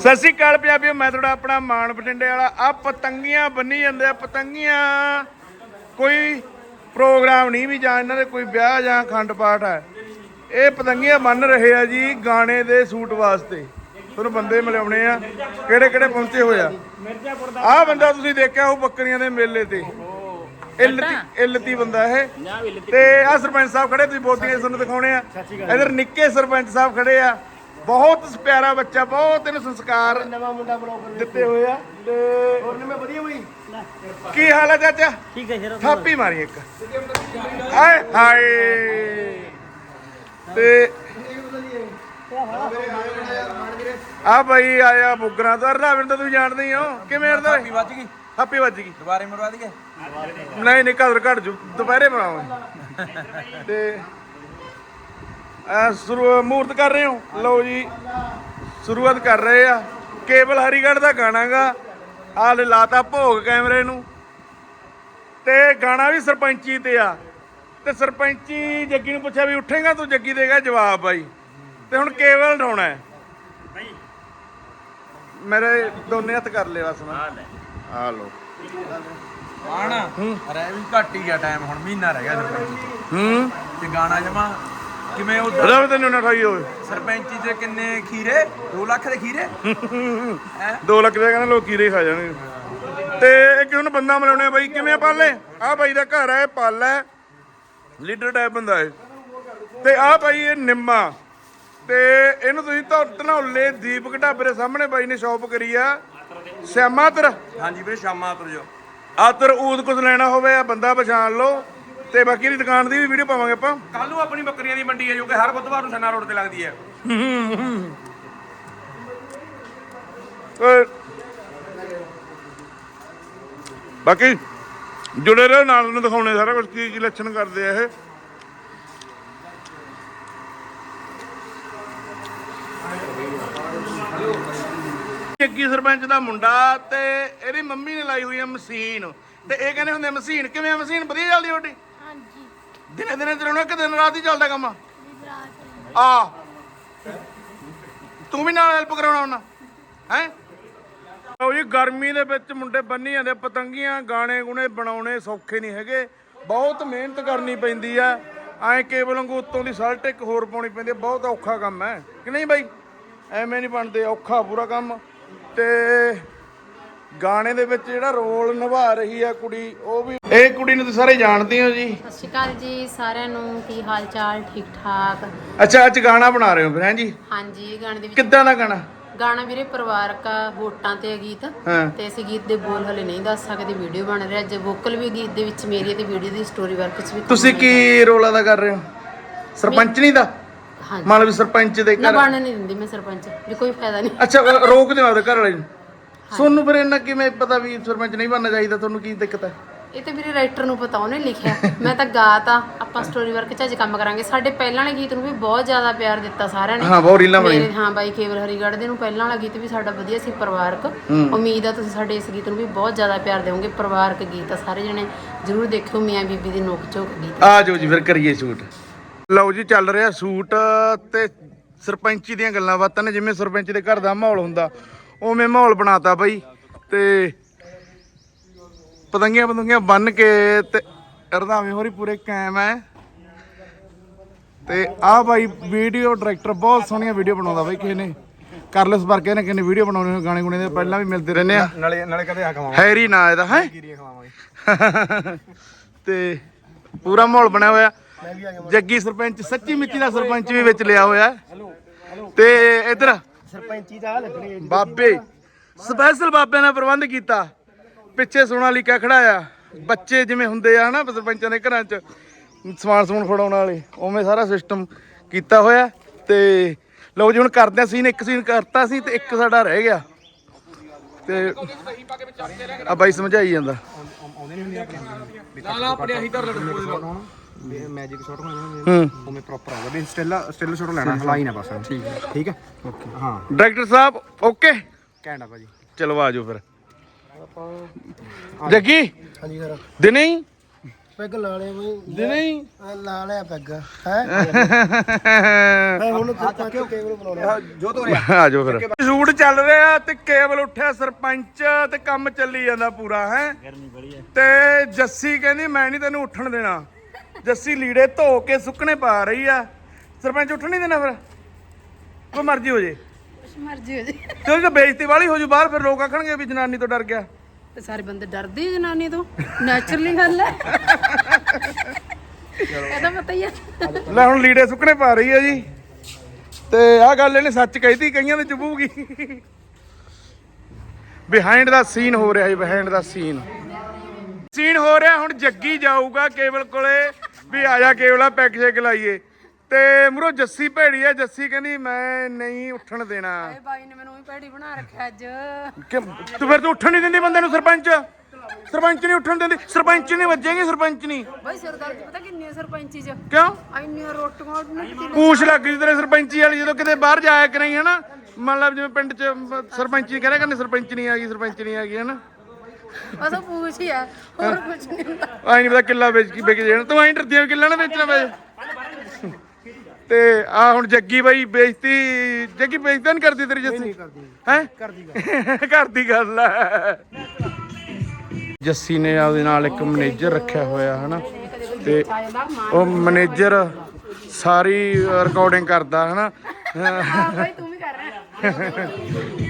ਸਤਿ ਸ਼੍ਰੀ ਅਕਾਲ ਪੰਜਾਬੀਓ ਮੈਂ ਤੁਹਾਡਾ ਆਪਣਾ ਮਾਨ ਬਟਿੰਡੇ ਵਾਲਾ। ਆ ਪਤੰਗੀਆਂ ਬੰਨੀ ਜਾਂਦੇ ਆ ਪਤੰਗੀਆਂ। ਕੋਈ ਪ੍ਰੋਗਰਾਮ ਨਹੀਂ ਵੀ ਜਾਂ ਇਹਨਾਂ ਦੇ ਕੋਈ ਵਿਆਹ ਜਾਂ ਅਖੰਡ ਪਾਠ ਹੈ। ਇਹ ਪਤੰਗੀਆਂ ਬੰਨ ਰਹੇ ਆ ਜੀ ਗਾਣੇ ਦੇ ਸੂਟ ਵਾਸਤੇ। ਤੁਹਾਨੂੰ ਬੰਦੇ ਮਿਲਾਉਣੇ ਆ ਕਿਹੜੇ ਕਿਹੜੇ ਪਹੁੰਚੇ ਹੋਏ ਆ। ਆਹ ਬੰਦਾ ਤੁਸੀਂ ਦੇਖਿਆ ਉਹ ਬੱਕਰੀਆਂ ਦੇ ਮੇਲੇ ਤੇ। ਇੱਲਤੀ ਇੱਲਤੀ ਬੰਦਾ ਇਹ। ਤੇ ਆ ਸਰਪੰਚ ਸਾਹਿਬ ਖੜੇ ਤੁਸੀਂ ਬੋਤੀਆਂ ਤੁਹਾਨੂੰ ਦਿਖਾਉਣੇ ਆ। ਇਧਰ ਨਿੱਕੇ ਸਰਪੰਚ ਸਾਹਿਬ ਖੜੇ ਆ। ਬਹੁਤ ਪਿਆਰਾ ਬੱਚਾ ਬਹੁਤ ਇਹਨੂੰ ਸੰਸਕਾਰ ਨਵਾਂ ਮੁੰਡਾ ਬਲੌਗਰ ਦਿੱਤੇ ਹੋਏ ਆ। ਤੇ ਹੋਰ ਨੇ ਮੈਂ ਵਧੀਆ ਬਈ? ਕੀ ਹਾਲ ਹੈ ਚਾਚਾ? ਠੀਕ ਹੈ ਸ਼ੇਰ ਥਾਪੀ ਮਾਰੀ ਇੱਕ। ਆਏ ਹਾਏ। ਤੇ ਆ ਭਾਈ ਆਇਆ ਬੁਗਰਾ ਤੋਂ ਰਣਾਵਿੰਦ ਤਾਂ ਤੁਸੀਂ ਜਾਣਦੇ ਹੀ ਹੋ? ਕਿਵੇਂ ਅਰਦਾ ਵੀ ਵੱਜ ਗਈ। ਥਾਪੀ ਵੱਜ ਗਈ। ਦੁਬਾਰੇ ਮਰਵਾ ਦਈਏ? ਨਹੀਂ ਨਹੀਂ ਘਰ ਘਟ ਜੂ ਦੁਪਹਿਰੇ ਬਣਾਵਾਂਗੇ ਤੇ ਸ਼ੁਰੂ ਮੂਰਤ ਕਰ ਰਹੇ ਹੋ? ਲਓ ਜੀ ਸ਼ੁਰੂਆਤ ਕਰ ਰਹੇ ਆ। ਕੇਬਲ ਹਰੀਗੜ੍ਹ ਦਾ ਗਾਣਾਗਾ ਆ ਲੈ ਲਾਤਾ ਭੋਗ ਕੈਮਰੇ ਨੂੰ। ਤੇ ਗਾਣਾ ਵੀ ਸਰਪੰਚੀ ਤੇ ਆ। ਤੇ ਸਰਪੰਚੀ ਜੱਗੀ ਨੂੰ ਪੁੱਛਿਆ ਵੀ ਉੱਠੇਗਾ ਤੂੰ? ਜੱਗੀ ਦੇਗਾ ਜਵਾਬ ਬਾਈ। ਤੇ ਹੁਣ ਕੇਬਲ ਢਾਉਣਾ ਹੈ। ਮੇਰੇ ਦੋਨੇ ਹੱਥ ਕਰ ਲੈ ਬਸ ਮੈਂ। ਆ ਲਓ। ਆਣ। ਰਹਿ ਵੀ ਘੱਟ ਹੀ ਗਿਆ ਟਾਈਮ ਹੁਣ ਮਹੀਨਾ ਰਹਿ ਗਿਆ ਸਰਪੰਚੀ ਹੂੰ। ਤੇ ਗਾਣਾ ਜਮਾ ਕਿਵੇਂ ਉਧਰ ਉਹਦਾ ਵੀ ਤੈਨੂੰ ਨਾ ਖਾਈ ਹੋਵੇ। ਸਰਪੰਚੀ ਚ ਕਿੰਨੇ ਖੀਰੇ? 2 ਲੱਖ ਦੇ ਖੀਰੇ? ਹੈ? 2 ਲੱਖ ਦੇ ਕਹਿੰਦੇ ਲੋਕ ਕੀਰੇ ਖਾ ਜਾਣਗੇ ਤੇ ਇੱਕ ਹੁਣ ਬੰਦਾ ਮਿਲਾਉਣੇ ਬਾਈ? ਕਿਵੇਂ ਪਾਲੇ? ਆ ਬਾਈ ਦਾ ਘਰ ਹੈ ਪਾਲਾ ਹੈ। ਲੀਡਰ ਟਾਈਪ ਬੰਦਾ ਹੈ ਤੇ ਆ ਬਾਈ ਇਹ ਨਿੰਮਾ। ਤੇ ਇਹਨੂੰ ਤੁਸੀਂ ਧਨੌਲੇ ਦੀਪਕ ਢਾਬੇ ਦੇ ਸਾਹਮਣੇ ਬਾਈ ਨੇ ਸ਼ਾਪ ਕਰੀ ਆ। ਸਿਆਮਾਤਰ ਹਾਂਜੀ ਵੀਰੇ ਸ਼ਾਮਾਂ ਤੁਰ ਜੋ ਆਤਰ ਊਦ ਕੁਝ ਲੈਣਾ ਹੋਵੇ ਆ ਬੰਦਾ ਪਛਾਣ ਲਓ। ਤੇ ਬਾਕੀ ਦੀ ਦੁਕਾਨ ਦੀ ਵੀ ਵੀਡੀਓ ਪਾਵਾਂਗੇ ਆਪਾਂ। ਕੱਲ ਨੂੰ ਆਪਣੀ ਬੱਕਰੀਆਂ ਦੀ ਮੰਡੀ ਹੈ ਜੋ ਕਿ ਹਰ ਬੁੱਧਵਾਰ ਨੂੰ ਸਨਾ ਰੋਡ ਤੇ ਲੱਗਦੀ ਹੈ। ਬਾਕੀ ਜੁੜੇ ਰਹੋ ਨਾਲ ਨੂੰ ਦਿਖਾਉਣੇ ਸਾਰਾ ਕੁਝ ਕੀ ਕੀ ਲੱਛਣ ਕਰਦੇ ਆ ਇਹ। ਜੱਗੀ ਸਰਪੰਚ ਦਾ ਮੁੰਡਾ ਤੇ ਇਹਦੀ ਮੰਮੀ ਨੇ ਲਾਈ ਹੋਈ ਆ ਮਸ਼ੀਨ। ਤੇ ਇਹ ਕਹਿੰਦੇ ਹੁੰਦੇ ਮਸ਼ੀਨ ਕਿਵੇਂ ਮਸ਼ੀਨ ਵਧੀਆ ਚੱਲਦੀ ਤੁਹਾਡੀ? ਹਾਂਜੀ ਦਿਨੇ ਦਿਨੇ ਚਲਾਉਣਾ ਕਿ ਦਿਨ ਰਾਤ ਹੀ ਚੱਲਦਾ ਕੰਮ। ਆ। ਤੂੰ ਵੀ ਨਾਲ ਹੈਲਪ ਕਰਾਉਣਾ ਹੁੰਦਾ ਹੈ? ਲਓ ਜੀ, ਗਰਮੀ ਦੇ ਵਿੱਚ ਮੁੰਡੇ ਬੰਨੀ ਜਾਂਦੇ ਪਤੰਗੀਆਂ ਗਾਣੇ ਗੁਣੇ ਬਣਾਉਣੇ ਸੌਖੇ ਨਹੀਂ ਹੈਗੇ। ਬਹੁਤ ਮਿਹਨਤ ਕਰਨੀ ਪੈਂਦੀ ਆ। ਐਂ ਕੇਬਲ ਵਾਂਗੂ ਉੱਤੋਂ ਦੀ ਸਲਟ ਇੱਕ ਹੋਰ ਪਾਉਣੀ ਪੈਂਦੀ ਬਹੁਤ ਔਖਾ ਕੰਮ ਹੈ। ਕਿ ਨਹੀਂ ਬਾਈ? ਐਵੇਂ ਨਹੀਂ ਬਣਦੇ, ਔਖਾ ਪੂਰਾ ਕੰਮ। ਤੇ ਗਾਣੇ ਦੇ ਵਿੱਚ ਜਿਹੜਾ ਰੋਲ ਨਿਭਾ ਰਹੀ ਆ ਕੁੜੀ ਉਹ ਵੀ ਇਹ ਕੁੜੀ ਨੂੰ ਤੁਸੀਂ ਸਾਰੇ ਜਾਣਦੇ ਹੋ ਜੀ? ਸਤਿ ਸ਼੍ਰੀ ਅਕਾਲ ਜੀ ਸਾਰਿਆਂ ਨੂੰ ਕੀ ਹਾਲ ਚਾਲ ਠੀਕ ਠਾਕ ਅੱਛਾ ਅੱਜ ਗਾਣਾ ਬਣਾ ਰਹੇ ਹੋ ਫਿਰ ਹੈਂ ਜੀ? ਹਾਂਜੀ ਗਾਣੇ ਦੇ ਵਿੱਚ ਕਿੱਦਾਂ ਦਾ ਗਾਣਾ? ਗਾਣਾ ਵੀਰੇ ਪਰਿਵਾਰਕ ਆ ਵੋਟਾਂ ਤੇ ਆ ਗੀਤ। ਹਾਂ। ਤੇ ਅਸੀਂ ਗੀਤ ਦੇ ਬੋਲ ਹਲੇ ਨਹੀਂ ਦੱਸ ਸਕਦੇ ਵੀਡੀਓ ਬਣ ਰਿਹਾ ਅੱਜ ਵੋਕਲ ਵੀ ਗੀਤ ਦੇ ਵਿੱਚ ਮੇਰੀ ਹੈ ਤੇ ਵੀਡੀਓ ਦੀ ਸਟੋਰੀ ਵਰਕ ਚ ਵੀ ਤੁਸੀਂ ਕੀ ਰੋਲ ਅਦਾ ਕਰ ਰਹੇ ਹੋ? ਸਰਪੰਚਣੀ ਦਾ? ਹਾਂਜੀ। ਮੰਨ ਲਓ ਵੀ ਸਰਪੰਚ ਦੇ ਨਾ ਘਰ ਨਹੀਂ ਦਿੰਦੀ ਮੈਂ ਸਰਪੰਚ ਵੀ ਕੋਈ ਫਾਇਦਾ ਨਹੀਂ। ਅੱਛਾ ਰੋਕ ਦਿਓ ਆਪਦੇ ਘਰ ਵਾਲੇ ਨੂੰ। ਤੁਹਾਨੂੰ ਫਿਰ ਇਹਨਾਂ ਕਿਵੇਂ ਪਤਾ ਵੀ ਸਰਪੰਚ ਨਹੀਂ ਬਣਨਾ ਚਾਹੀਦਾ? ਤੁਹਾਨੂੰ ਕੀ ਦਿੱਕਤ ਹੈ? ਇਹ ਤੇ ਵੀਰੇ ਰਾਈਟਰ ਨੂੰ ਪਤਾ ਉਹਨੇ ਲਿਖਿਆ। ਮੈਂ ਤਾਂ ਗਾਤਾ ਆਪਾਂ ਸਟੋਰੀ ਵਰਕ ਚ ਅੱਜ ਕੰਮ ਕਰਾਂਗੇ। ਸਾਡੇ ਪਹਿਲਾਂ ਵਾਲੇ ਗੀਤ ਨੂੰ ਵੀ ਬਹੁਤ ਜ਼ਿਆਦਾ ਪਿਆਰ ਦਿੱਤਾ ਸਾਰਿਆਂ ਨੇ। ਹਾਂ ਬਹੁਤ ਰੀਲਾਂ ਬਣੀ ਹਾਂ ਬਾਈ ਕੇਵਲ ਹਰੀਗੜ੍ਹ ਦੇ ਨੂੰ ਪਹਿਲਾਂ ਵਾਲਾ ਗੀਤ ਵੀ ਸਾਡਾ ਵਧੀਆ ਸੀ ਪਰਿਵਾਰਕ। ਉਮੀਦ ਆ ਤੁਸੀਂ ਸਾਡੇ ਇਸ ਗੀਤ ਨੂੰ ਵੀ ਬਹੁਤ ਜ਼ਿਆਦਾ ਪਿਆਰ ਦਿਓਗੇ। ਪਰਿਵਾਰਕ ਗੀਤ ਆ ਸਾਰੇ ਜਣੇ। ਜਰੂਰ ਦੇਖਿਓ ਮੀਆਂ ਬੀਬੀ ਦੀ ਨੋਕ ਝੋਕ ਗੀਤ। ਆ ਜਾਓ ਜੀ ਫਿਰ ਕਰੀਏ ਸ਼ੂਟ ਲਓ ਜੀ ਚੱਲ ਰਿਹਾ ਸ਼ੂਟ ਤੇ ਸਰਪੰਚੀ ਦੀਆਂ ਗੱਲਾਂ ਬਾਤਾਂ ਨੇ। ਜਿਵੇਂ ਸਰਪੰਚ ਦੇ ਘਰ ਦਾ ਮਾਹੌਲ ਹੁੰਦਾ ਉਵੇਂ ਮਾਹੌਲ ਬਣਾਤਾ ਬਾਈ ਤੇ ਪਤੰਗੀਆਂ ਪਤੰਗੀਆਂ ਬੰਨ ਕੇ ਤੇ ਰਧਾਵੇਂ ਹੋਰੀ ਪੂਰੇ ਕਾਇਮ ਹੈ ਤੇ ਆਹ ਬਾਈ ਵੀਡੀਓ ਡਾਇਰੈਕਟਰ ਬਹੁਤ ਸੋਹਣੀਆਂ ਵੀਡੀਓ ਬਣਾਉਂਦਾ ਬਾਈ ਕਿਸੇ ਨੇ। ਕਰਲਸ ਵਰਗੇ ਨੇ ਕਿੰਨੇ ਵੀਡੀਓ ਬਣਾਉਣੇ ਹੋਏ ਗਾਣੇ ਗੁਣੇ ਦੇ ਪਹਿਲਾਂ ਵੀ ਮਿਲਦੇ ਰਹਿੰਦੇ ਆ। ਨਾਲੇ ਨਾਲੇ ਕਦੇ ਆ ਖਵਾਵਾਂਗੇ। ਹੈਰੀ ਨਾਂ ਇਹਦਾ ਹੈ? ਤੇ ਪੂਰਾ ਮਾਹੌਲ ਬਣਿਆ ਹੋਇਆ। ਜੱਗੀ ਸਰਪੰਚ ਸੱਚੀ ਮਿੱਚੀ ਦਾ ਸਰਪੰਚ ਵੀ ਵਿੱਚ ਲਿਆ ਹੋਇਆ। ਤੇ ਇਧਰ ਸਰਪੰਚੀ ਦਾ ਲੱਗਣੀ ਬਾਬੇ ਸਪੈਸ਼ਲ ਬਾਬਿਆਂ ਨੇ ਪ੍ਰਬੰਧ ਕੀਤਾ। ਪਿੱਛੇ ਸੋਨਾਲੀਕਾ ਖੜਾਇਆ। ਬੱਚੇ ਜਿਵੇਂ ਹੁੰਦੇ ਆ ਹਨਾ ਸਰਪੰਚਾਂ ਦੇ ਘਰਾਂ 'ਚ ਸਮਾਨ ਸਮੂਨ ਫੜਾਉਣ ਵਾਲੇ ਉਵੇਂ ਸਾਰਾ ਸਿਸਟਮ ਕੀਤਾ ਹੋਇਆ। ਤੇ ਲਓ ਜੀ ਹੁਣ ਕਰਦੇ ਆ ਸੀਨ ਇੱਕ ਸੀਨ ਕਰਤਾ ਸੀ ਤੇ ਇੱਕ ਸਾਡਾ ਰਹਿ ਗਿਆ। ਤੇ ਆ ਬਾਈ ਸਮਝਾਈ ਜਾਂਦਾ। ਨਾ ਨਾ ਆਪਣੇ ਅਹੀਂ ਧਰ ਲੜਕੋ ਮੈਜਿਕ ਸ਼ਾਟ ਹੋਣਾ ਹੂੰ। ਉਵੇਂ ਪ੍ਰੋਪਰ ਆਉਂਦਾ ਵੀ ਸਟਿਲ ਸਟਿਲ ਸ਼ਾਟ ਲੈਣਾ ਹਲਾਈ ਨਾ ਬਸ। ਠੀਕ ਹੈ ਠੀਕ ਹੈ ਓਕੇ ਹਾਂ। ਡਾਇਰੈਕਟਰ ਸਾਹਿਬ ਓਕੇ ਕਹਿਣਾ ਭਾਜੀ। ਚਲੋ ਆ ਜਾਓ ਫਿਰ। ਜੱਗੀ? ਹਾਂਜੀ ਸਰ। ਦਿਨੇ ਹੀ? ਪੈਗ ਲਾ ਲਿਆ ਬਈ। ਦਿਨੇ ਹੀ? ਲਾ ਲਿਆ ਪੈਗ। ਹੈ? ਮੈਂ ਹੁਣ ਸਰਪੰਚ ਕੇਵਲ ਬਣਾਉਣਾ। ਜੋ ਤੋਂ ਰਿਹਾ ਆ। ਜਾਓ ਫਿਰ। ਸ਼ੂਟ ਚੱਲ ਰਿਹਾ ਤੇ ਕੇਵਲ ਉੱਠਿਆ ਸਰਪੰਚ ਤੇ ਕੰਮ ਚੱਲੀ ਜਾਂਦਾ ਪੂਰਾ ਹੈ? ਗਰਮੀ ਬੜੀ ਹੈ ਤੇ ਜੱਸੀ ਕਹਿੰਦੀ ਮੈਂ ਨਹੀਂ ਤੈਨੂੰ ਉੱਠਣ ਦੇਣਾ। ਜੱਸੀ ਲੀੜੇ ਧੋ ਕੇ ਸੁੱਕਣੇ ਪਾ ਰਹੀ ਆ। ਸਰਪੰਚ ਉੱਠਣ ਨਹੀਂ ਦੇਣਾ ਫਿਰ? ਕੋਈ ਮਰਜ਼ੀ ਹੋ ਜੇ। ਕੁਛ ਮਰਜ਼ੀ ਹੋ ਜੇ। ਤੇ ਬੇਇੱਜ਼ਤੀ ਵਾਲੀ ਹੋ ਜੂ ਬਾਹਰ ਫਿਰ ਲੋਕ ਆਖਣਗੇ ਵੀ ਜਨਾਨੀ ਤੋਂ ਡਰ ਗਿਆ। ਤੇ ਸਾਰੇ ਬੰਦੇ ਡਰਦੇ ਆ ਜਨਾਨੀ ਤੋਂ। ਨੈਚੁਰਲੀ ਗੱਲ ਹੈ। ਇਹਦਾ ਪਤਾ ਹੀ ਹੈ। ਲੈ ਹੁਣ ਲੀੜੇ ਸੁੱਕਣੇ ਪਾ ਰਹੀ ਹੈ ਜੀ। ਤੇ ਆਹ ਗੱਲ ਇਹਨੇ ਸੱਚ ਕਹੀਤੀ ਕਈਆਂ ਦੇ ਚੁੱਭੂਗੀ ਬਿਹਾਈਂਡ ਦਾ ਸੀਨ ਹੋ ਰਿਹਾ ਜੀ ਬਿਹਾਈਂਡ ਦਾ ਸੀਨ ਸੀਨ ਹੋ ਰਿਹਾ ਹੁਣ ਜੱਗੀ ਜਾਊਗਾ ਕੇਵਲ ਕੋਲੇ। ਵੀ ਆ ਜਾ ਕੇਵਲਾ ਪੈਕ ਸ਼ੇਕ ਲਾਈਏ। ਤੇ ਮੁਰੋ ਜੱਸੀ ਭੈੜੀ ਆ ਜੱਸੀ ਕਹਿੰਦੀ ਮੈਂ ਨਹੀਂ ਉੱਠਣ ਦੇਣਾ। ਇਹ ਬਾਈ ਨੇ ਮੈਨੂੰ ਵੀ ਭੈੜੀ ਬਣਾ ਰੱਖਿਆ ਅੱਜ। ਕਿ ਤੂੰ ਫਿਰ ਤੂੰ ਉੱਠਣ ਨਹੀਂ ਦਿੰਦੀ ਬੰਦੇ ਨੂੰ ਸਰਪੰਚ? ਸਰਪੰਚ ਨਹੀਂ ਉੱਠਣ ਦਿੰਦੀ। ਸਰਪੰਚ ਨਹੀਂ ਵੱਜੇਗੀ ਸਰਪੰਚ ਨਹੀਂ। ਬਾਈ ਸਰਦਾਰ ਪਤਾ ਕਿੰਨੀ ਆ ਸਰਪੰਚੀ ਚ? ਕਿਉਂ? ਇੰਨੀਆਂ ਰੋਟੀਆਂ ਨਹੀਂ ਪਤੀ ਪੂਛ ਲੱਗ ਗਈ ਤੇਰੇ ਸਰਪੰਚੀ ਵਾਲੀ ਜਦੋਂ ਕਿਤੇ ਬਾਹਰ ਜਾਇਆ ਕਰਾਈ ਹਨਾ। ਮੰਨ ਲਾ ਜਿਵੇਂ ਪਿੰਡ 'ਚ ਮ- ਸਰਪੰਚੀ ਕਰਿਆ ਕਰਨੇ ਸਰਪੰਚ ਨਹੀਂ ਆ ਗਈ ਸਰਪੰਚ ਨਹੀਂ ਆ ਗਈ ਹਨਾ। ਬਸ ਉਹ ਪੂਛ ਹੀ ਆ ਹੋਰ ਕੁਝ ਨਹੀਂ ਹੁੰਦਾ। ਆਈ ਨਹੀਂ ਪਤਾ ਕਿੱਲਾ ਵੇਚ ਕੀ ਵਿਕ ਜਾਣਾ ਤੂੰ ਐਂ ਡਰਦੀ ਕਿੱਲਾ ਨਾ ਵੇਚਣਾ ਵੇ ਤੇ ਆ ਹੁਣ ਜੱਗੀ ਬਾਈ ਬੇਇੱਜ਼ਤੀ ਜੱਗੀ ਬੇਇੱਜ਼ਤੀ ਨਹੀਂ ਕਰਦੀ ਤੇਰੀ ਜੱਸੀ? ਹੈ? ਕਰਦੀ ਗੱਲ। ਕਰਦੀ ਗੱਲ ਹੈ ਜੱਸੀ ਨੇ ਆਪਦੇ ਨਾਲ ਇੱਕ ਮੈਨੇਜਰ ਰੱਖਿਆ ਹੋਇਆ ਹਨਾ? ਤੇ ਉਹ ਮੈਨੇਜਰ ਸਾਰੀ ਰਿਕਾਰਡਿੰਗ ਕਰਦਾ ਹਨਾ? ਹਾਂ ਬਾਈ ਤੂੰ ਵੀ ਕਰ ਰਿਹਾ।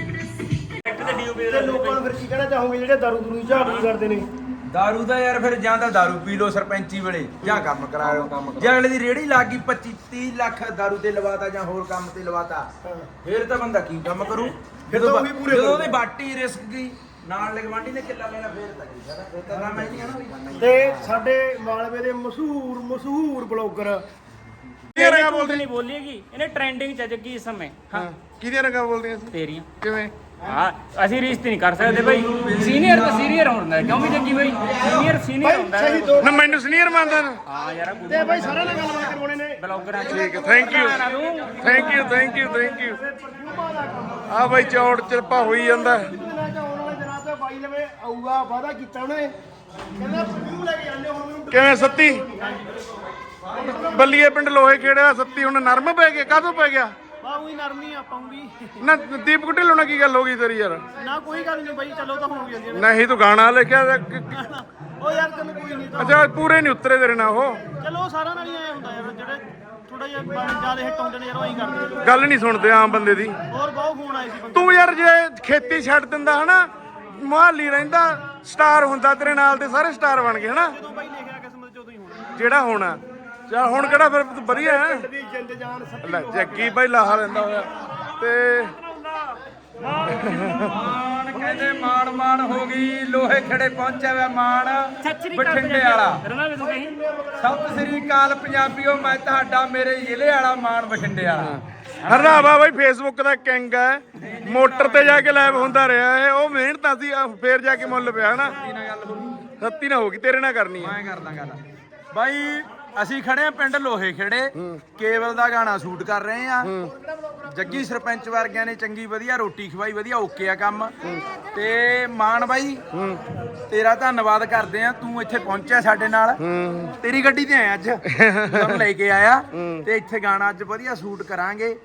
ਤੇ ਲੋਕਾਂ ਨੂੰ ਫਿਰ ਕੀ ਕਹਿਣਾ ਚਾਹੋਗੇ ਜਿਹੜੇ ਦਾਰੂ ਦਰੂ ਝਾੜੀ ਕਰਦੇ ਨੇ? ਦਾਰੂ ਦਾ ਯਾਰ ਫਿਰ ਜਾਂ ਤਾਂ ਦਾਰੂ ਪੀ ਲਓ ਸਰਪੰਚੀ ਵੇਲੇ ਜਾਂ ਕੰਮ ਕਰਾਇਓ ਜੇ ਅਗਲੇ ਦੀ ਰੇੜੀ ਲੱਗ ਗਈ 25 30 ਲੱਖ ਦਾਰੂ ਤੇ ਲਵਾਤਾ ਜਾਂ ਹੋਰ ਕੰਮ ਤੇ ਲਵਾਤਾ ਫਿਰ ਤਾਂ ਬੰਦਾ ਕੀ ਕੰਮ ਕਰੂ? ਫਿਰ ਤਾਂ ਉਹੀ ਪੂਰੇ ਜਦੋਂ ਉਹਦੀ ਬਾਟੀ ਰਿਸਕ ਗਈ ਨਾਲ ਲਗਵਾਂਡੀ ਨੇ ਕਿੱਲਾ ਲੈਣਾ ਫਿਰ ਤਾਂ ਕੀ ਫਾਇਦਾ? ਫਿਰ ਤਾਂ ਕੰਮ ਹੀ ਨਹੀਂ ਆਣਾ ਤੇ ਸਾਡੇ ਮਾਲਵੇ ਦੇ ਮਸ਼ਹੂਰ ਮਸ਼ਹੂਰ ਬਲੌਗਰ। ਕਿਹਦੀਆਂ ਰੰਗਾਂ ਬੋਲਦੇ? ਨਹੀਂ ਬੋਲੀਏਗੀ ਇਹਨੇ ਟ੍ਰੈਂਡਿੰਗ ਚ ਜੱਗੀ ਇਸ ਸਮੇਂ। ਹਾਂ ਕਿਹਦੀਆਂ ਰੰਗਾਂ ਬੋਲਦੀਆਂ ਸੀ ਤੇਰੀਆਂ। ਕਿਵੇਂ? ਹਾਂ ਅਸੀਂ ਰਿਸ਼ਤੇ ਨਹੀਂ ਕਰ ਸਕਦੇ ਬਈ। ਸੀਨੀਅਰ ਤਾਂ ਸੀਨੀਅਰ ਹੁੰਦਾ ਹੈ, ਕਿਉਂ ਵੀ ਜੱਗੀ ਬਈ? ਸੀਨੀਅਰ ਸੀਨੀਅਰ ਹੁੰਦਾ ਹੈ। ਸਹੀ ਦੋ ਨਾ ਮੈਨੂੰ ਸੀਨੀਅਰ ਮੰਨਦਾ ਨਾ। ਹਾਂ ਯਾਰ ਤੇ ਬਾਈ ਸਾਰਿਆਂ ਨਾਲ ਗੱਲਬਾਤ ਕਰਵਾਉਣੇ ਨੇ। ਬਲੌਗਰਾਂ ਚ ਠੀਕ ਹੈ thank you thank you thank you thank you ਆ ਬਾਈ ਚੌੜ ਚਰਪਾ ਹੋਈ ਜਾਂਦਾ। ਦਿਨਾਂ ਚ ਆਉਣ ਵਾਲੇ ਦਿਨਾਂ ਚ ਬਾਈ ਲਵੇ ਆਊਗਾ ਵਾਅਦਾ ਕੀਤਾ ਉਹਨੇ। ਕਹਿੰਦਾ ਪ੍ਰਵਿਊ ਲੈ ਕੇ ਜਾਂਦੇ ਹੁਣ ਮੈਨੂੰ ਕਿਵੇਂ ਸੱਤੀ? ਬੱਲੀਏ ਪਿੰਡ ਲੋਹੇ ਖੇੜੇ ਦਾ ਸੱਤੀ ਹੁਣ ਨਰਮ ਪੈ ਗਿਆ ਕਾਹਤੋਂ ਪੈ ਗਿਆ? ਬਾਹੂ ਨਰਮੀ ਆਪਾਂ ਵੀ ਨਾ ਦੀਪਕ ਢਿੱਲੋਂ ਨਾਲ ਕੀ ਗੱਲ ਹੋ ਗਈ ਤੇਰੀ ਯਾਰ? ਨਾ ਕੋਈ ਗੱਲ ਨਹੀਂ ਬਾਈ ਚਲੋ ਤਾਂ ਹੋ ਜਾਂਦੀਆਂ ਨੇ ਨਹੀਂ ਤੂੰ ਗਾਣਾ ਲਿਖਿਆ ਤਾਂ ਕਿ- ਕਿ- ਉਹ ਯਾਰ ਤੈਨੂੰ ਕੋਈ ਨਹੀਂ ਤਾਂ ਅੱਛਾ ਪੂਰੇ ਨਹੀਂ ਉਤਰੇ ਤੇਰੇ ਨਾਲ ਉਹ? ਚਲੋ ਸਾਰਿਆਂ ਨਾਲ ਹੀ ਐ ਹੁੰਦਾ ਯਾਰ ਜਿਹੜੇ ਥੋੜਾ ਜਿਹਾ ਜ਼ਿਆਦਾ ਹਿੱਟ ਹੁੰਦੇ ਨੇ ਯਾਰ ਉਹ ਹੀ ਕਰਦੇ ਨੇ। ਗੱਲ ਨਹੀਂ ਸੁਣਦੇ ਆਮ ਬੰਦੇ ਦੀ। ਹੋਰ ਬਹੁਤ ਫੋਨ ਆਏ ਸੀ ਬੰਦੇ। ਤੂੰ ਯਾਰ ਜੇ ਖੇਤੀ ਛੱਡ ਦਿੰਦਾ ਹਨਾ? ਮੁਹਾਲੀ ਰਹਿੰਦਾ ਸਟਾਰ ਹੁੰਦਾ ਤੇਰੇ ਨਾਲ ਤੇ ਸਾਰੇ ਸਟਾਰ ਬਣ ਗਏ ਹਨਾ? ਜਦੋਂ ਬਾਈ ਲਿਖਿਆ ਕਿਸਮਤ ਚ ਉਦੋਂ ਹੀ ਹੋਣਾ। ਜਿਹੜਾ ਹੋਣਾ। ਚਲ ਹੁਣ ਕਿਹੜਾ ਫਿਰ ਵਧੀਆ ਹੈ? ਦੀ ਜਿੰਦ ਜਾਨ ਸੱਚੀ ਲੈ ਜੱਗੀ ਭਾਈ ਲਾਹਾ ਲੈਂਦਾ ਹੋਇਆ। ਤੇ ਮਾਣ ਕਹਿੰਦੇ ਮਾਣ ਮਾਣ ਹੋ ਗਈ ਲੋਹੇ ਖੜੇ ਪਹੁੰਚਿਆ ਵਾ ਮਾਣ ਬਠਿੰਡੇ ਵਾਲਾ। ਸਤਿ ਸ੍ਰੀ ਅਕਾਲ ਪੰਜਾਬੀਓ ਮੈਂ ਤੁਹਾਡਾ ਮੇਰੇ ਜ਼ਿਲ੍ਹੇ ਵਾਲਾ ਮਾਣ ਬਠਿੰਡੇ ਵਾਲਾ। ਹਰਨਾਵਾ ਬਾਈ ਫੇਸਬੁੱਕ ਦਾ ਕਿੰਗ ਹੈ। ਮੋਟਰ ਤੇ ਜਾ ਕੇ ਲਾਈਵ ਹੁੰਦਾ ਰਿਹਾ ਹੈ। ਉਹ ਮਿਹਨਤ ਅਸੀਂ ਫੇਰ ਜਾ ਕੇ ਮੁੱਲ ਪਿਆ ਹਨਾ। ਸੱਤੀ ਨਾ ਹੋ ਗਈ ਤੇਰੇ ਨਾਲ ਕਰਨੀ ਹੈ। ਮੈਂ ਕਰਦਾ ਗੱਲ। ਬਾਈ ਅਸੀਂ ਖੜੇ ਆ ਪਿੰਡ ਲੋਹੇ ਖੇੜੇ। ਕੇਵਲ ਦਾ ਗਾਣਾ ਸ਼ੂਟ ਕਰ ਰਹੇ ਆ ਜੱਗੀ ਸਰਪੰਚ ਵਰਗਿਆਂ ਨੇ ਚੰਗੀ ਵਧੀਆ ਰੋਟੀ ਖਵਾਈ ਵਧੀਆ ਓਕੇ ਆ ਕੰਮ। ਤੇ ਮਾਨ ਬਾਈ ਤੇਰਾ ਧੰਨਵਾਦ ਕਰਦੇ ਆ ਤੂੰ ਇੱਥੇ ਪਹੁੰਚਿਆ ਸਾਡੇ ਨਾਲ। ਤੇਰੀ ਗੱਡੀ ਤੇ ਆਇਆ ਅੱਜ। ਤੁਹਾਨੂੰ ਲੈ ਕੇ ਆਇਆ। ਤੇ ਇੱਥੇ ਗਾਣਾ ਅੱਜ ਵਧੀਆ ਸ਼ੂਟ ਕਰਾਂਗੇ।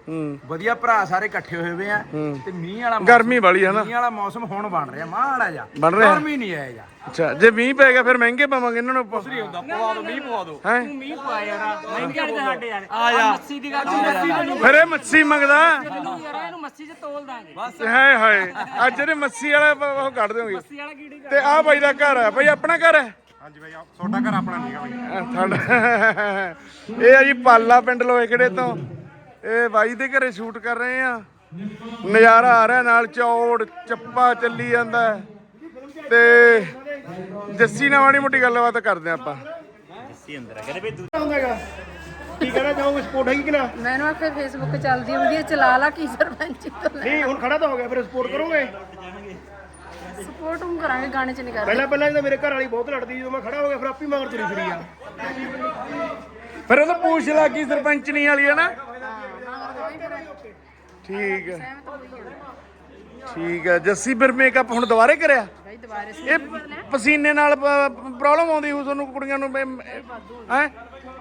ਵਧੀਆ ਭਰਾ ਸਾਰੇ ਇਕੱਠੇ ਹੋਏ ਹੋਏ ਆ। ਤੇ ਮੀਂਹ ਵਾਲਾ ਗਰਮੀ ਵਾਲੀ ਹੈ ਨਾ। ਮੀਂਹ ਵਾਲਾ ਮੌਸਮ ਹੁਣ ਬਣ ਰਿਹਾ ਮਾੜਾ ਜਾ ਬਣ ਰਿਹਾ? ਗਰਮੀ ਨਹੀਂ ਆਏਗਾ ਅੱਛਾ ਜੇ ਮੀਂਹ ਪੈ ਗਿਆ ਫਿਰ ਮਹਿੰਗੇ ਪਾਵਾਂਗੇ ਇਹਨਾਂ ਨੂੰ ਆਪਾਂ। ਹੁੰਦਾ ਪਵਾ ਦੋ ਮੀਂਹ ਪਵਾ ਦੋ। ਹੈ? ਤੂੰ ਮੀਂਹ ਪਾ ਯਾਰ ਮਹਿੰਗੇ ਤੇ ਸਾਡੇ ਯਾਰ। ਆ ਜਾ। ਮੱਛੀ ਦੀ ਗੱਲ ਫਿਰ ਇਹ ਮੱਛੀ ਮੰਗਦਾ। ਯਾਰ ਇਹਨੂੰ ਮੱਛੀ ਚ ਤੋਲ ਦਾਂਗੇ। ਹਾਏ ਹਾਏ ਅੱਜ ਇਹਨੇ ਮੱਛੀ ਵਾਲਾ ਪ- ਉਹ ਕੱਢ ਦਿਓਗੇ ਮੱਛੀ ਵਾਲਾ ਕੀੜੀ ਤੇ ਆ ਬਾਈ ਦਾ ਘਰ ਹੈ ਬਾਈ ਆਪਣਾ ਘਰ ਹੈ ਹਾਂਜੀ ਬਾਈ ਤੁਹਾਡਾ ਘਰ ਆਪਣਾ ਨਹੀਂ ਹੈਗਾ ਸਾਡਾ ਇਹ ਆ ਜੀ ਪਾਲਾ ਪਿੰਡ ਲੋਏ ਖੜੇ ਤੋਂ। ਇਹ ਬਾਈ ਦੇ ਘਰੇ ਸ਼ੂਟ ਕਰ ਰਹੇ ਆ। ਨਜ਼ਾਰਾ ਆ ਰਿਹਾ ਨਾਲ ਚੌੜ ਚੱਪਾ ਚੱਲੀ ਜਾਂਦਾ। ਹੈ। ਤੇ ਜੱਸੀ ਨਾਲ ਮਾੜੀ ਮੋਟੀ ਗੱਲਬਾਤ ਕਰਦੇ ਆ ਆਪਾਂ ਹੁੰਦਾਗਾ ਕੀ ਕਹਿਣਾ ਚਾਹੋਗੇ ਸਪੋਰਟ ਹੈਗੀ ਕਿ ਨਾ? ਮੈਨੂੰ ਆਖੇ ਫੇਸਬੁੱਕ ਚੱਲਦੀ ਹੁੰਦੀ ਹੈ ਚਲਾ ਲਾ ਕੀ ਸਰਪੰਚੀ ਤੋਂ ਲੈ ਨਹੀਂ ਹੁਣ ਖੜਾ ਤਾਂ ਹੋ ਗਿਆ ਫਿਰ ਸਪੋਰਟ ਕਰੋਗੇ? ਸਪੋਰਟ ਨੂੰ ਕਰਾਂਗੇ ਗਾਣੇ ਚ ਨਹੀਂ ਕਰਦੇ। ਪਹਿਲਾਂ ਪਹਿਲਾਂ ਜਦੋਂ ਮੇਰੇ ਘਰ ਵਾਲੀ ਬਹੁਤ ਲੜਦੀ ਜਦੋਂ ਮੈਂ ਖੜਾ ਹੋ ਗਿਆ ਫਿਰ ਆਪੀ ਮਗਰ ਤੁਰੀ ਫਿਰੀ ਆ। ਫਿਰ ਉਹ ਤਾਂ ਪੂਛ ਲੱਗੀ ਸਰਪੰਚਣੀ ਵਾਲੀ ਹੈ ਨਾ ਠੀਕ ਹੈ ਠੀਕ ਹੈ ਜੱਸੀ ਫਿਰ ਮੇਕਅਪ ਹੁਣ ਦੁਬਾਰੇ ਕਰਿਆ? ਇਹ ਪਸੀਨੇ ਨਾਲ ਪ੍ਰੋਬਲਮ ਆਉਂਦੀ ਹੋ ਤੁਹਾਨੂੰ ਕੁੜੀਆਂ ਨੂੰ ਹੈ?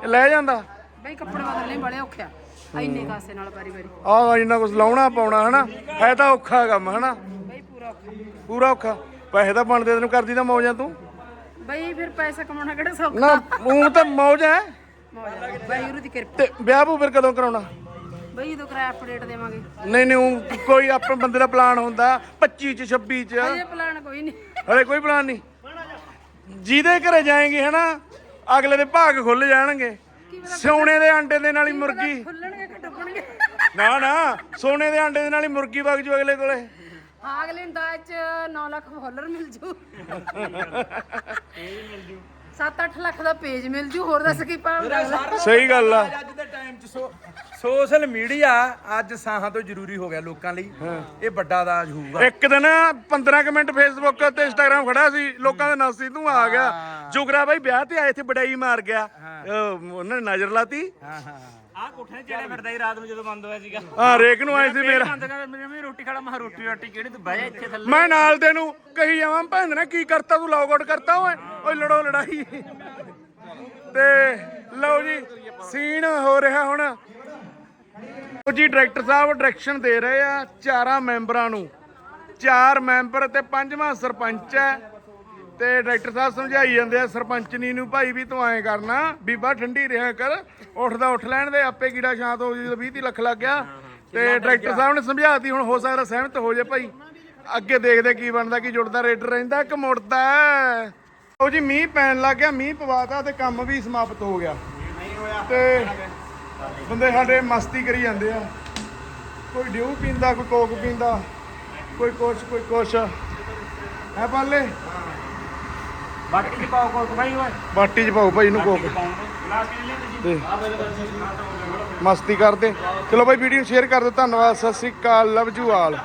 ਲੈ ਜਾਂਦਾ। ਬਈ ਕੱਪੜੇ ਬਦਲਣੇ ਬੜੇ ਔਖੇ ਆ। ਇੰਨੇ ਕਾਸੇ ਨਾਲ ਵਾਰੀ ਵਾਰੀ। ਆ ਇੰਨਾ ਕੁਝ ਲਾਉਣਾ ਪਾਉਣਾ ਹਨਾ? ਹੈ ਤਾਂ ਔਖਾ ਕੰਮ ਹਨਾ? ਬਈ ਪੂਰਾ ਔਖਾ। ਪੂਰਾ ਔਖਾ। ਪੈਸੇ ਤਾਂ ਬਣਦੇ ਤੈਨੂੰ ਕਰਦੀ ਤਾਂ ਮੌਜਾਂ ਤੂੰ। ਬਈ ਫਿਰ ਪੈਸਾ ਕਮਾਉਣਾ ਕਿਹੜਾ ਸੌਖਾ? ਨਾ ਉਹ ਤਾਂ ਮੌਜ ਹੈ। ਬਈ ਗੁਰੂ ਦੀ ਕਿਰਪਾ। ਤੇ ਵਿਆਹ ਭੂ ਫਿਰ ਕਦੋਂ ਕਰਾਉਣਾ? ਬਈ ਜਦੋਂ ਕਿਰਾਇਆ ਅਪਡੇਟ ਦੇਵਾਂਗੇ। ਨਹੀਂ ਨਹੀਂ ਕੋਈ ਆਪਣੇ ਬੰਦੇ ਦਾ ਪਲਾਨ ਹੁੰਦਾ 25 ਚ 26 ਚ। ਇਹ ਪਲਾਨ ਕੋਈ ਨਹੀਂ। ਹਲੇ ਕੋਈ ਪਲਾਨ ਨਹੀਂ। ਜਿਹਦੇ ਘਰੇ ਜਾਏਂਗੇ ਹਨਾ ਅਗਲੇ ਦੇ ਭਾਗ ਖੁੱਲ ਜਾਣਗੇ। ਸੋਨੇ ਦੇ ਆਂਡੇ ਦੇ ਨਾਲ ਹੀ ਮੁਰਗੀ। ਖੁੱਲਣਗੇ ਕਿ ਡੁੱਬਣਗੇ ਨਾ ਨਾ ਸੋਨੇ ਦੇ ਆਂਡੇ ਦੇ ਨਾਲ ਹੀ ਮੁਰਗੀ ਵਗ ਜੂ ਅਗਲੇ ਕੋਲੇ। ਹਾਂ ਅਗਲੇ ਨੂੰ ਦਾਜ ਚ 9 ਲੱਖ ਫਾਲੋਅਰ ਮਿਲ ਜੂ। 7-8 ਲੱਖ ਦਾ ਪੇਜ ਮਿਲ ਜੂ ਹੋਰ ਦੱਸ ਕੀ ਪਾਉਂਦਾ ਸਹੀ ਗੱਲ ਆ। ਅੱਜ ਦੇ ਟਾਈਮ 'ਚ ਸੋ ਸੋਸ਼ਲ ਮੀਡੀਆ ਅੱਜ ਸਾਹਾਂ ਤੋਂ ਜ਼ਰੂਰੀ ਹੋ ਗਿਆ ਲੋਕਾਂ ਲਈ। ਇਹ ਵੱਡਾ ਦਾਜ ਹੋਊਗਾ। ਇੱਕ ਦਿਨ 15 ਕੁ ਮਿੰਟ ਫੇਸਬੁੱਕ ਤੇ ਇੰਸਟਾਗ੍ਰਾਮ ਖੜਾ ਸੀ ਲੋਕਾਂ ਦੇ ਨਾਸੀ ਤੂੰ ਆ ਗਿਆ। ਜੁਗਰਾ ਬਾਈ ਵਿਆਹ ਤੇ ਆਏ ਇੱਥੇ ਬੜਾਈ ਮਾਰ ਗਿਆ। ਉਹਨਾਂ ਨੇ ਨਜ਼ਰ ਲਾਤੀ। ਹਾਂ ਹਾਂ ਆਹ ਕੋਠੇ ਤੇ ਚੜਿਆ ਫਿਰਦਾ ਸੀ ਰਾਤ ਨੂੰ ਜਦੋਂ ਬੰਦ ਹੋਇਆ ਸੀਗਾ। ਹਾਂ ਰੇਕ ਨੂੰ ਆਏ ਸੀ ਮੇਰਾ ਬੰਦ ਕਰ ਮੇਰੇ ਵੀ ਰੋਟੀ ਖਾਣਾ ਮਾ ਰੋਟੀ ਰੋਟੀ ਕਿਹੜੀ ਤੂੰ ਬਹਿ ਜਾ ਇੱਥੇ ਥੱਲੇ। ਮੈਂ ਨਾਲ ਦੇ ਨੂੰ ਕਹੀ ਜਾਵਾਂ ਭੈਣ ਨੇ ਕੀ ਕਰਤਾ ਤੂੰ? ਲੌਗ ਆਊਟ ਕਰਤਾ ਓਏ। ਓਏ ਲੜੋ ਲੜਾਈ। ਤੇ ਲਓ ਜੀ ਸੀਨ ਹੋ ਰਿਹਾ ਹੁਣ। ਲਓ ਜੀ ਡਾਇਰੈਕਟਰ ਸਾਹਿਬ ਡਾਇਰੈਕਸ਼ਨ ਦੇ ਰਹੇ ਆ ਚਾਰਾਂ ਮੈਂਬਰਾਂ ਨੂੰ। ਚਾਰ ਮੈਂਬਰ ਤੇ ਪੰਜਵਾਂ ਸਰਪੰਚ ਹੈ। ਤੇ ਡਾਇਰੈਕਟਰ ਸਾਹਿਬ ਸਮਝਾਈ ਜਾਂਦੇ ਆ ਸਰਪੰਚਨੀ ਨੂੰ ਭਾਈ ਵੀ ਤੂੰ ਐਂ ਕਰਨਾ ਬੀਬਾ ਠੰਡੀ ਰਿਹਾ ਕਰ ਉੱਠਦਾ ਉੱਠ ਲੈਣ ਦੇ ਆਪੇ ਕੀੜਾ ਸ਼ਾਂਤ ਹੋ ਜਦੋਂ 20 ਲੱਖ ਲੱਗ ਗਿਆ। ਤੇ ਡਾਇਰੈਕਟਰ ਸਾਹਿਬ ਨੇ ਸਮਝਾਤੀ ਹੁਣ ਹੋ ਸਕਦਾ ਸਹਿਮਤ ਹੋ ਜੇ ਭਾਈ। ਅੱਗੇ ਦੇਖਦੇ ਕੀ ਬਣਦਾ ਕੀ ਜੁੜਦਾ ਰੇਡਰ ਰਹਿੰਦਾ ਕਿ ਮੁੜਦਾ। ਉਹ ਜੀ ਮੀਂਹ ਪੈਣ ਲੱਗ ਗਿਆ ਮੀਂਹ ਪਵਾਤਾ ਤੇ ਕੰਮ ਵੀ ਸਮਾਪਤ ਹੋ ਗਿਆ। ਤੇ ਬੰਦੇ ਸਾਡੇ ਮਸਤੀ ਕਰੀ ਜਾਂਦੇ ਆ। ਕੋਈ ਡਿਊ ਪੀਂਦਾ ਕੋਈ ਕੋਕ ਪੀਂਦਾ ਕੋਈ ਕੁਛ ਕੋਈ ਕੁਛ। ਹੈ ਪਾਲੇ? ਬਾਕੀ ਚ ਪਾਓ ਕੋਲ ਭਾਈ ਓਏ। ਬਾਟੀ ਚ ਪਾਓ ਭਾਈ ਇਹਨੂੰ ਕੋਕ। ਗਲਾਸ ਕਿੰਨੇ ਲੈ ਤੁਸੀਂ ਤੇ ਮਸਤੀ ਕਰਦੇ। ਚਲੋ ਭਾਈ ਵੀਡੀਓ ਸ਼ੇਅਰ ਕਰ ਦਿਓ। ਧੰਨਵਾਦ। ਸਤਿ ਸ੍ਰੀ ਅਕਾਲ। Love you all